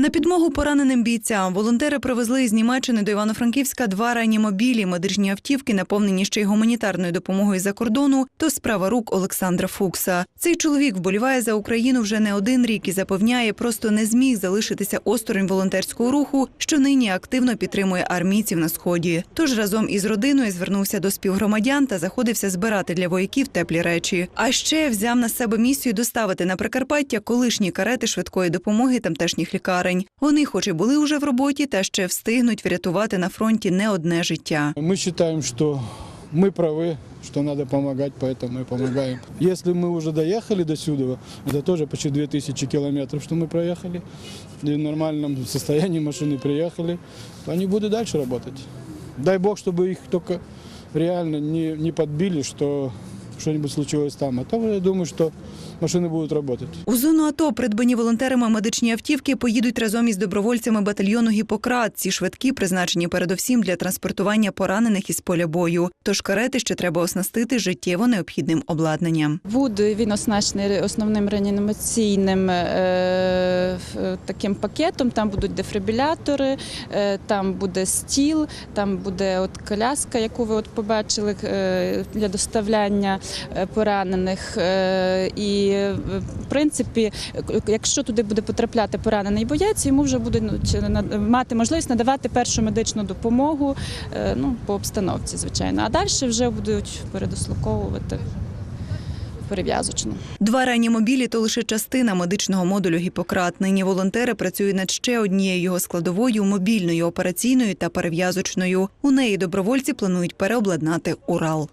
На підмогу пораненим бійцям волонтери привезли із Німеччини до Івано-Франківська два реанімобілі, медичні автівки, наповнені ще й гуманітарною допомогою за кордону. То справа рук Олександра Фукса. Цей чоловік вболіває за Україну вже не один рік і запевняє, просто не зміг залишитися осторонь волонтерського руху, що нині активно підтримує армійців на сході. Тож разом із родиною звернувся до співгромадян та заходився збирати для вояків теплі речі. А ще взяв на себе місію доставити на Прикарпаття колишні карети швидкої допомоги тамтешніх лікарень Вони, хоч і були уже в роботі, та ще встигнуть врятувати на фронті не одне життя. Мы считаем, что мы правы, что надо помогать, поэтому мы помогаем. Если мы уже доехали до сюда, это тоже почти 2000 километров, что мы проехали, и в нормальном состоянии машины приехали, то они будут дальше работать. Дай бог, чтобы их только реально не, не подбили, что что-нибудь случилось там. А то я думаю, что машины будут работать. У зону АТО придбані волонтерами медичні автівки поїдуть разом із добровольцями батальйону Гіппократ. Ці швидкі призначені передовсім для транспортування поранених із поля бою. Тож карети ще треба оснастити життєво необхідним обладнанням. Буде він оснащений основним реанімаційним е, таким пакетом. Там будуть дефібрилятори, е, там буде стіл, там буде от коляска, яку ви от побачили е, для доставляння е, поранених. І в принципі, якщо туди буде потрапляти поранений боєць, йому вже буде ну, мати можливість надавати першу медичну допомогу ну, по обстановці, звичайно. А далі вже будуть передислоковувати перев'язочну. Два реанімобілі – то лише частина медичного модулю Гіппократ. Нині волонтери працюють над ще однією його складовою – мобільною, операційною та перев'язочною. У неї добровольці планують переобладнати Урал.